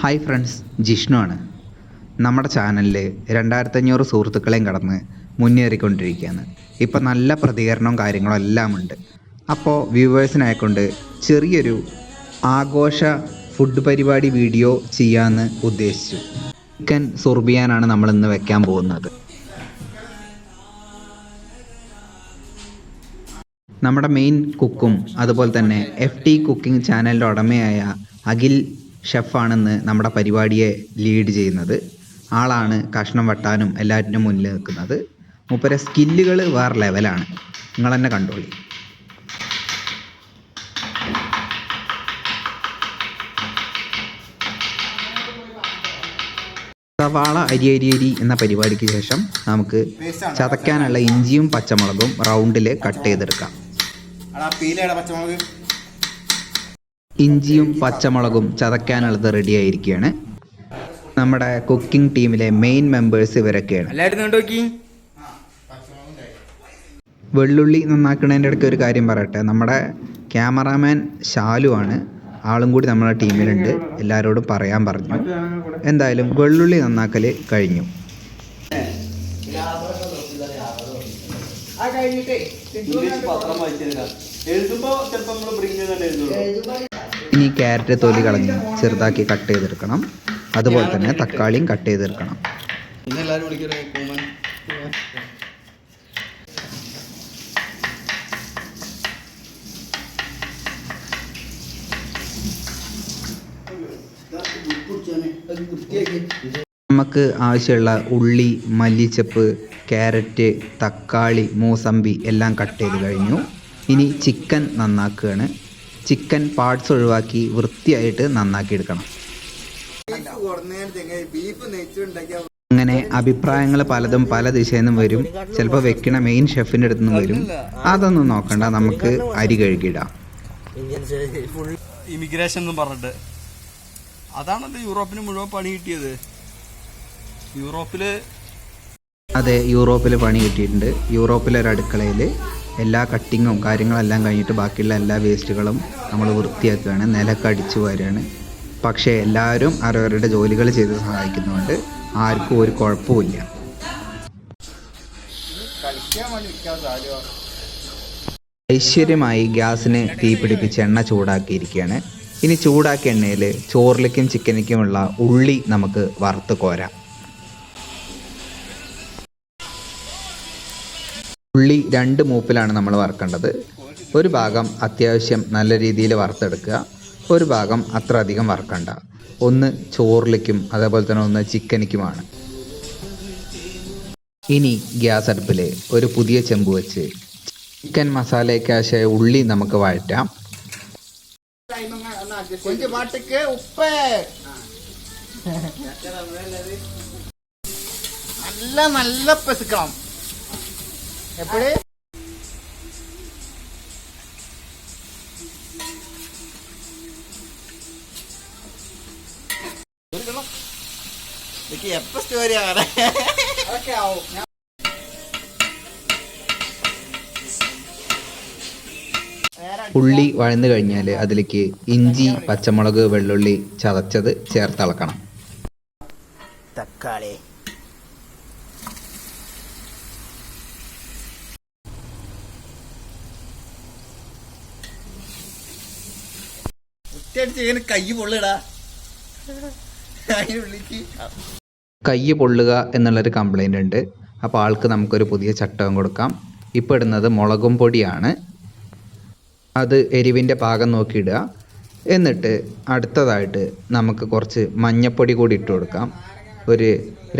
Hi friends Jishnu ആണ്. നമ്മുടെ ചാനലിൽ രണ്ടായിരത്തഞ്ഞൂറ് സുഹൃത്തുക്കളെയും കടന്ന് മുന്നേറിക്കൊണ്ടിരിക്കുകയാണ്. ഇപ്പം നല്ല പ്രതികരണവും കാര്യങ്ങളും എല്ലാം ഉണ്ട്. അപ്പോൾ വ്യൂവേഴ്സിനായിക്കൊണ്ട് ചെറിയൊരു ആഘോഷ ഫുഡ് പരിപാടി വീഡിയോ ചെയ്യാമെന്ന് ഉദ്ദേശിച്ചു. ചിക്കൻ സുർബിയാനാണ് നമ്മൾ ഇന്ന് വെക്കാൻ പോകുന്നത്. നമ്മുടെ മെയിൻ കുക്കും അതുപോലെ തന്നെ എഫ് ടി കുക്കിംഗ് ചാനലിന്റെ ഉടമയായ അഖിൽ ഷെഫാണെന്ന് നമ്മുടെ പരിപാടിയെ ലീഡ് ചെയ്യുന്നത്. ആളാണ് കഷ്ണം വട്ടാനും എല്ലാറ്റിനും മുന്നിൽ നിൽക്കുന്നത്. മൂപ്പരെ സ്കില്ലുകൾ വേറെ ലെവലാണ്. നിങ്ങൾ തന്നെ കണ്ടോളി. സവാള അരി അരി അരി എന്ന പരിപാടിക്ക് ശേഷം നമുക്ക് ചതയ്ക്കാനുള്ള ഇഞ്ചിയും പച്ചമുളകും റൗണ്ടിൽ കട്ട് ചെയ്തെടുക്കാം. പച്ചമുളക്. ഇഞ്ചിയും പച്ചമുളകും ചതയ്ക്കാനുള്ളത് റെഡി ആയിരിക്കുകയാണ് നമ്മുടെ കുക്കിംഗ് ടീമിലെ മെയിൻ മെമ്പേഴ്സ് ഇവരൊക്കെയാണ്. വെള്ളുള്ളി നന്നാക്കുന്നതിന്റെ ഇടയ്ക്ക് ഒരു കാര്യം പറയട്ടെ. നമ്മുടെ ക്യാമറാമാൻ ഷാലു ആണ്. ആളും കൂടി നമ്മുടെ ടീമിലുണ്ട്. എല്ലാവരോടും പറയാൻ പറഞ്ഞു. എന്തായാലും വെള്ളുള്ളി നന്നാക്കൽ കഴിഞ്ഞു. പത്രം ചിലപ്പോ നമ്മൾ ബ്രിങ് തന്നെ എഴുതുള്ളൂ. ഇനി ക്യാരറ്റ് തൊലി കളഞ്ഞ് ചെറുതാക്കി കട്ട് ചെയ്തെടുക്കണം. അതുപോലെ തന്നെ തക്കാളിയും കട്ട് ചെയ്തെടുക്കണം. നമുക്ക് ആവശ്യമുള്ള ഉള്ളി മല്ലിച്ചപ്പ് ക്യാരറ്റ് തക്കാളി മൂസമ്പി എല്ലാം കട്ട് ചെയ്ത് കഴിഞ്ഞു. ഇനി ചിക്കൻ നന്നാക്കുകയാണ്. ചിക്കൻ പാർട്സ് ഒഴിവാക്കി വൃത്തിയായിട്ട് നന്നാക്കി എടുക്കണം അങ്ങനെ അഭിപ്രായങ്ങൾ പലതും പല ദിശയിൽ നിന്നും വരും. ചിലപ്പോൾ വെക്കണ മെയിൻ ഷെഫിന്റെ അടുത്ത് നിന്ന് വരും. അതൊന്നും നോക്കണ്ട നമുക്ക് അരി കഴുകിയിടാം. ഇമിഗ്രേഷൻ എന്നും പറഞ്ഞിട്ട്. അതാണല്ലോ യൂറോപ്പിന് മുഴുവൻ പണി കിട്ടിയത്. യൂറോപ്പിൽ അതെ യൂറോപ്പിൽ പണി കിട്ടിയിട്ടുണ്ട്. യൂറോപ്പിലെ ഒരു അടുക്കളയിൽ എല്ലാ കട്ടിങ്ങും കാര്യങ്ങളെല്ലാം കഴിഞ്ഞിട്ട് ബാക്കിയുള്ള എല്ലാ വേസ്റ്റുകളും നമ്മൾ വൃത്തിയാക്കുകയാണ്. നിലയ്ക്ക് അടിച്ചു വരികയാണ്. പക്ഷേ എല്ലാവരും അവരവരുടെ ജോലികൾ ചെയ്ത് സഹായിക്കുന്നതുകൊണ്ട് ആർക്കും ഒരു കുഴപ്പമില്ല ഐശ്വര്യമായി ഗ്യാസിന് തീ പിടിപ്പിച്ച് എണ്ണ ചൂടാക്കിയിരിക്കുകയാണ്. ഇനി ചൂടാക്കിയ എണ്ണയിൽ ചോറിലേക്കും ചിക്കനിക്കുമുള്ള ഉള്ളി നമുക്ക് വറുത്ത് കോരാം. ഉള്ളി രണ്ട് മൂപ്പിലാണ് നമ്മൾ വറുക്കേണ്ടത്. ഒരു ഭാഗം അത്യാവശ്യം നല്ല രീതിയിൽ വറുത്തെടുക്കുക ഒരു ഭാഗം അത്ര അധികം വറുക്കണ്ട. ഒന്ന് ചോറിലേക്കും അതേപോലെ തന്നെ ഒന്ന് ചിക്കനിക്കുമാണ്. ഇനി ഗ്യാസ് അടുപ്പിൽ ഒരു പുതിയ ചെമ്പ് വെച്ച് ചിക്കൻ മസാലയ്ക്കാശായ ഉള്ളി നമുക്ക് വഴറ്റാം. നല്ല നല്ല പെസുക്കണം എപ്പോഴേ? എനിക്ക് എപ്പോ ഉള്ളി വഴന്നു കഴിഞ്ഞാൽ അതിലേക്ക് ഇഞ്ചി പച്ചമുളക് വെള്ളുള്ളി ചതച്ചത് ചേർത്തിളക്കണം. തക്കാളി. ഇങ്ങനെ കൈ കൈ പൊള്ളുക എന്നുള്ളൊരു കംപ്ലൈന്റ് ഉണ്ട്. അപ്പോൾ ആൾക്ക് നമുക്കൊരു പുതിയ ചട്ടകം കൊടുക്കാം. ഇപ്പോൾ ഇടുന്നത് മുളകും പൊടിയാണ്. അത് എരിവിന്റെ പാകം നോക്കിയിടുക. എന്നിട്ട് അടുത്തതായിട്ട് നമുക്ക് കുറച്ച് മഞ്ഞപ്പൊടി കൂടി ഇട്ട് കൊടുക്കാം. ഒരു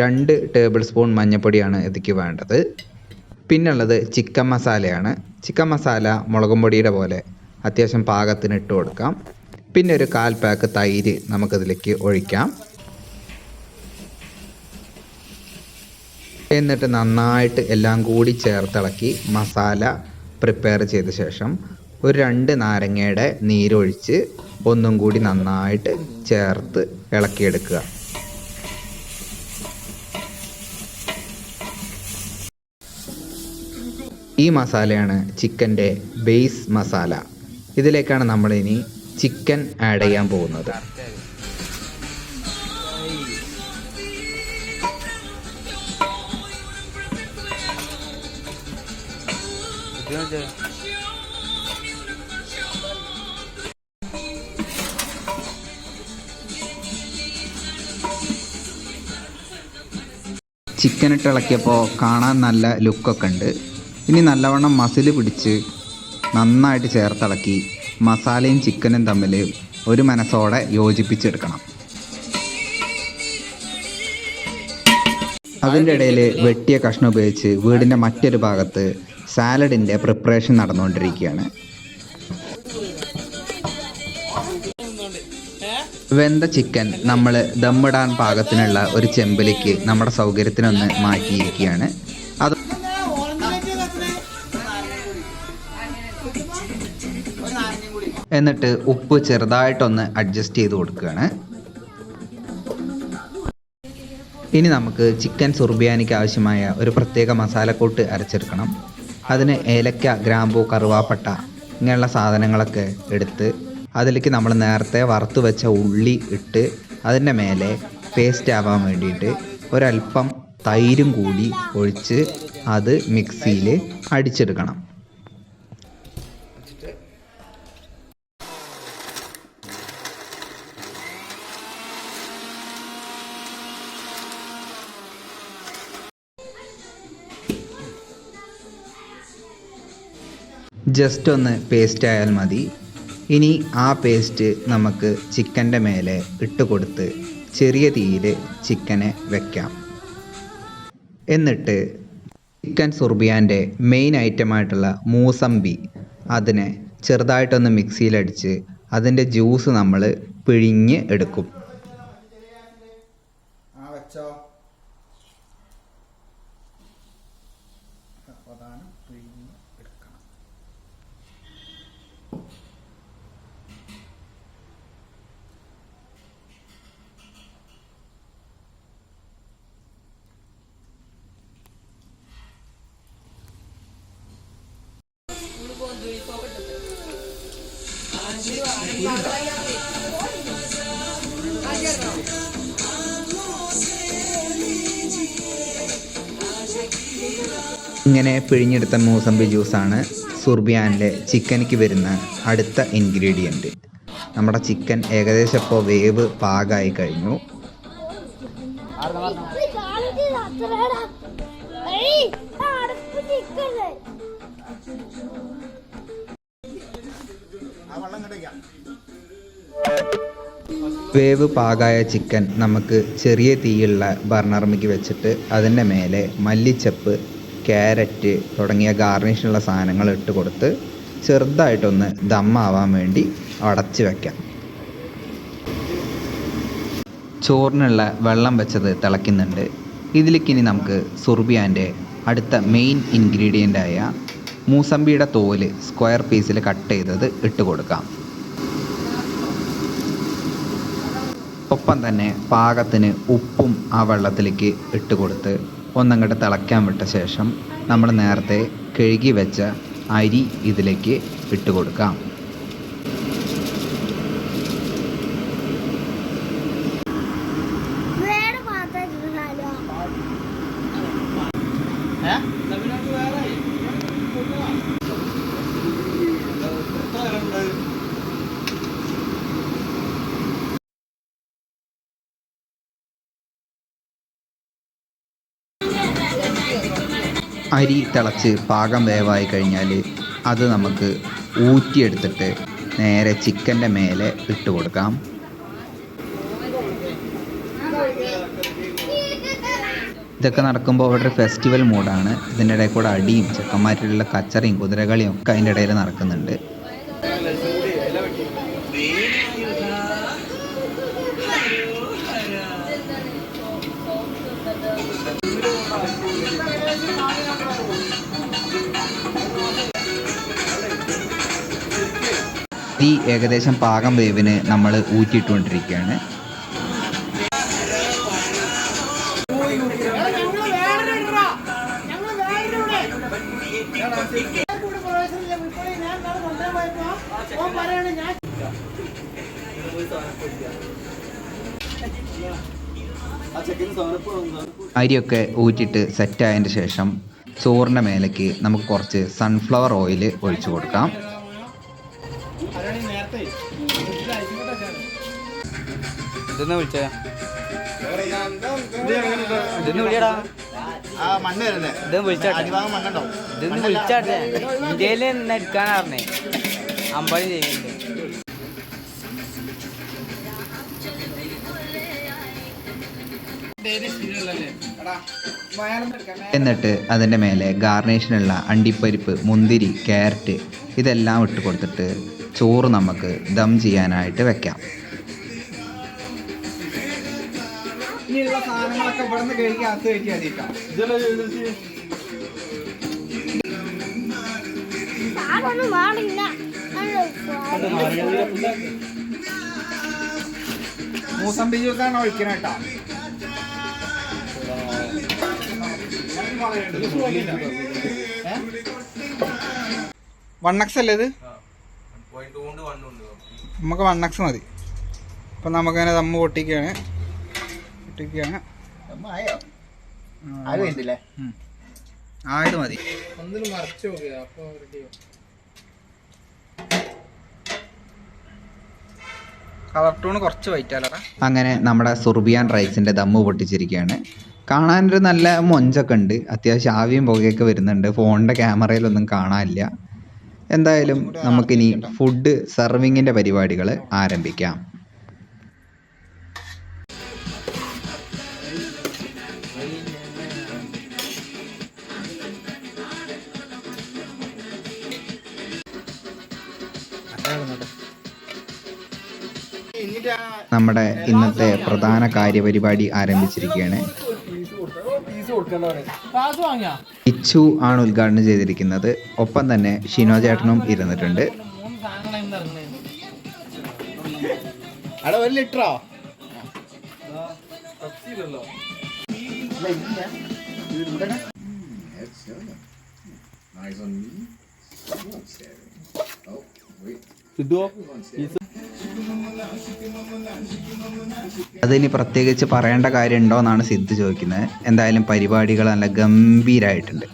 രണ്ട് ടേബിൾ സ്പൂൺ മഞ്ഞപ്പൊടിയാണ് ഇതിക്ക് വേണ്ടത്. പിന്നുള്ളത് ചിക്കൻ മസാലയാണ്. ചിക്കൻ മസാല മുളകും പൊടിയുടെ പോലെ അത്യാവശ്യം പാകത്തിന് ഇട്ട് കൊടുക്കാം. പിന്നെ ഒരു കാൽ പാക്ക് തൈര് നമുക്കതിലേക്ക് ഒഴിക്കാം. എന്നിട്ട് നന്നായിട്ട് എല്ലാം കൂടി ചേർത്തിളക്കി മസാല പ്രിപ്പയർ ചെയ്ത ശേഷം ഒരു രണ്ട് നാരങ്ങയുടെ നീരൊഴിച്ച് ഒന്നും കൂടി നന്നായിട്ട് ചേർത്ത് ഇളക്കിയെടുക്കുക. ഈ മസാലയാണ് ചിക്കന്റെ ബേസ് മസാല. ഇതിലേക്കാണ് നമ്മളിനി ചിക്കൻ ആഡ് ചെയ്യാൻ പോകുന്നത്. ചിക്കൻ ഇട്ട് ഇളക്കിയപ്പോൾ കാണാൻ നല്ല ലുക്കൊക്കെ ഉണ്ട്. ഇനി നല്ലവണ്ണം മസിൽ പിടിച്ച് നന്നായിട്ട് ചേർത്തിളക്കി മസാലയും ചിക്കനും തമ്മിൽ ഒരു മനസ്സോടെ യോജിപ്പിച്ചെടുക്കണം. അതിന്റെ ഇടയിൽ വെട്ടിയ കഷ്ണം ഉപയോഗിച്ച് വീടിന്റെ മറ്റൊരു ഭാഗത്ത് സാലഡിന്റെ പ്രിപ്പറേഷൻ നടന്നുകൊണ്ടിരിക്കുകയാണ്. വെന്ത ചിക്കൻ നമ്മൾ ദമ്മിടാൻ പാകത്തിനുള്ള ഒരു ചെമ്പിലേക്ക് നമ്മുടെ സൗകര്യത്തിനൊന്ന് മാറ്റിയിരിക്കുകയാണ്. അത് എന്നിട്ട് ഉപ്പ് ചെറുതായിട്ടൊന്ന് അഡ്ജസ്റ്റ് ചെയ്ത് കൊടുക്കുകയാണ്. ഇനി നമുക്ക് ചിക്കൻ സുർബിയാനിക്ക് ആവശ്യമായ ഒരു പ്രത്യേക മസാലക്കൂട്ട് അരച്ചെടുക്കണം. അതിന് ഏലക്ക ഗ്രാമ്പൂ കറുവാപ്പട്ട ഇങ്ങനെയുള്ള സാധനങ്ങളൊക്കെ എടുത്ത് അതിലേക്ക് നമ്മൾ നേരത്തെ വറുത്ത് വെച്ച ഉള്ളി ഇട്ട് അതിന്റെ മേലെ പേസ്റ്റ് ആവാൻ വേണ്ടിയിട്ട് ഒരല്പം തൈരും കൂടി ഒഴിച്ച് അത് മിക്സിയിൽ അടിച്ചെടുക്കണം. ജസ്റ്റ് ഒന്ന് പേസ്റ്റ് ആയാൽ മതി. ഇനി ആ പേസ്റ്റ് നമുക്ക് ചിക്കന്റെ മേലെ ഇട്ട് കൊടുത്ത് ചെറിയ തീയിൽ ചിക്കനെ വെക്കാം. എന്നിട്ട് ചിക്കൻ സുർബിയാന്റെ മെയിൻ ഐറ്റമായിട്ടുള്ള മൂസമ്പി അതിനെ ചെറുതായിട്ടൊന്ന് മിക്സിയിലടിച്ച് അതിന്റെ ജ്യൂസ് നമ്മൾ പിഴിഞ്ഞ് എടുക്കും. പ്രധാനം പിഴിഞ്ഞ് ഇങ്ങനെ പിഴിഞ്ഞെടുത്ത മൂസമ്പി ജ്യൂസാണ് സുർബിയാനിലെ ചിക്കനിക്ക് വരുന്ന അടുത്ത ഇൻഗ്രീഡിയന്റ്. നമ്മുടെ ചിക്കൻ ഏകദേശം ഇപ്പോൾ വേവ് പാകമായി കഴിഞ്ഞു. ആ വെള്ളം കിടക്കാം വേവ് പാകായ ചിക്കൻ നമുക്ക് ചെറിയ തീയുള്ള ബർണർമിക്ക് വെച്ചിട്ട് അതിന്റെ മേലെ മല്ലിച്ചപ്പ് ക്യാരറ്റ് തുടങ്ങിയ ഗാർണിഷുള്ള സാധനങ്ങൾ ഇട്ട് കൊടുത്ത് ചെറുതായിട്ടൊന്ന് ദമ്മാവാൻ വേണ്ടി അടച്ച് വയ്ക്കാം ചോറിനുള്ള വെള്ളം വെച്ചത് തിളയ്ക്കുന്നുണ്ട്. ഇതിലേക്കിനി നമുക്ക് സുർബിയാന്റെ അടുത്ത മെയിൻ ഇൻഗ്രീഡിയന്റായ മൂസമ്പിയുടെ തോൽ സ്ക്വയർ പീസിൽ കട്ട് ചെയ്തത് ഇട്ട് കൊടുക്കാം. ഒപ്പം തന്നെ പാകത്തിന് ഉപ്പും ആ വെള്ളത്തിലേക്ക് ഇട്ട് കൊടുത്ത് ഒന്നങ്ങോട്ട് തിളയ്ക്കാൻ വിട്ട ശേഷം നമ്മൾ നേരത്തെ കഴുകി വെച്ച അരി ഇതിലേക്ക് ഇട്ട് കൊടുക്കാം വേറെ മാത്രം ഇരുന്നാലോ? നബിനോട് വേറെ എത്ര ഉണ്ട് അരി തിളച്ച് പാകം വേവായി കഴിഞ്ഞാൽ അത് നമുക്ക് ഊറ്റിയെടുത്തിട്ട് നേരെ ചിക്കന്റെ മേലെ ഇട്ട് കൊടുക്കാം. ഇതൊക്കെ നടക്കുമ്പോൾ അവിടെ ഒരു ഫെസ്റ്റിവൽ മൂഡാണ് ഇതിന്റെ ഇടയിൽ കൂടെ അടിയും ചെക്കന്മാരിലുള്ള കച്ചറയും കുതിരകളിയും ഒക്കെ അതിന്റെ ഇടയിൽ നടക്കുന്നുണ്ട്. ഏകദേശം പാകം വേവിന് നമ്മൾ ഊറ്റിയിട്ടുകൊണ്ടിരിക്കുകയാണ് അരിയൊക്കെ ഊറ്റിയിട്ട് സെറ്റായതിന്റെ ശേഷം ചോറിന്റെ മേലേക്ക് നമുക്ക് കുറച്ച് സൺഫ്ലവർ ഓയിൽ ഒഴിച്ചു കൊടുക്കാം. ഇതൊന്ന് വിളിച്ചാ? ഇതെന്ന് വിളിയടാ? മണ്ണ് വരുന്നേ. ഇതൊന്ന് വിളിച്ചാട്ടെ? ഇതൊന്ന് വിളിച്ചാട്ടെ? ഇന്ത്യയിൽ നിന്ന് എടുക്കാനാർന്നേ. അമ്പാടി ചെയ്യുന്നുണ്ട് എന്നിട്ട് അതിന്റെ മേലെ ഗാർണിഷിനുള്ള അണ്ടിപ്പരിപ്പ് മുന്തിരി ക്യാരറ്റ് ഇതെല്ലാം ഇട്ട് കൊടുത്തിട്ട് ചോറ് നമുക്ക് ദം ചെയ്യാനായിട്ട് വെക്കാം. ഇനിയുള്ള സാധനങ്ങളൊക്കെ ഇവിടെ നിന്ന് കഴിക്കാൻ അകത്ത് കഴിക്കാൻ മൂസം ജ്യൂസാണ് ഒഴിക്കണ കേട്ടോ. വണ്ണക്സ് അല്ലേ ഇത്? നമുക്ക് വണ്ണക്സ് മതി. അപ്പം നമുക്കതിനെ തമ്മ് പൊട്ടിക്കുകയാണ്. പൊട്ടിക്കുകയാണ് ഉം. ആയത് മതി. കളർ ടൂൺ കുറച്ച് വൈറ്റാലടാ അങ്ങനെ നമ്മുടെ സുർബിയാൻ റൈസിന്റെ ദമ്മ് പൊട്ടിച്ചിരിക്കുകയാണ്. കാണാനൊരു നല്ല മൊഞ്ചൊക്കെ ഉണ്ട്. അത്യാവശ്യം ആവിയും പുകയൊക്കെ വരുന്നുണ്ട്. ഫോണിന്റെ ക്യാമറയിലൊന്നും കാണാനില്ല. എന്തായാലും നമുക്കിനി ഫുഡ് സെർവിങ്ങിന്റെ പരിപാടികൾ ആരംഭിക്കാം. നമ്മുടെ ഇന്നത്തെ പ്രധാന കാര്യപരിപാടി ആരംഭിച്ചിരിക്കുകയാണ് ഇച്ചു ആണ് ഉദ്ഘാടനം ചെയ്തിരിക്കുന്നത് ഒപ്പം തന്നെ ഷിനോ ചേട്ടനും ഇരുന്നിട്ടുണ്ട് അവിടെ ഒരു ലിറ്ററോ കിട്ടുവോ? അതിനി പ്രത്യേകിച്ച് പറയേണ്ട കാര്യം ഉണ്ടോ എന്നാണ് സിദ്ധു ചോദിക്കുന്നത്. എന്തായാലും പരിപാടികൾ നല്ല ഗംഭീരമായിട്ടുണ്ട്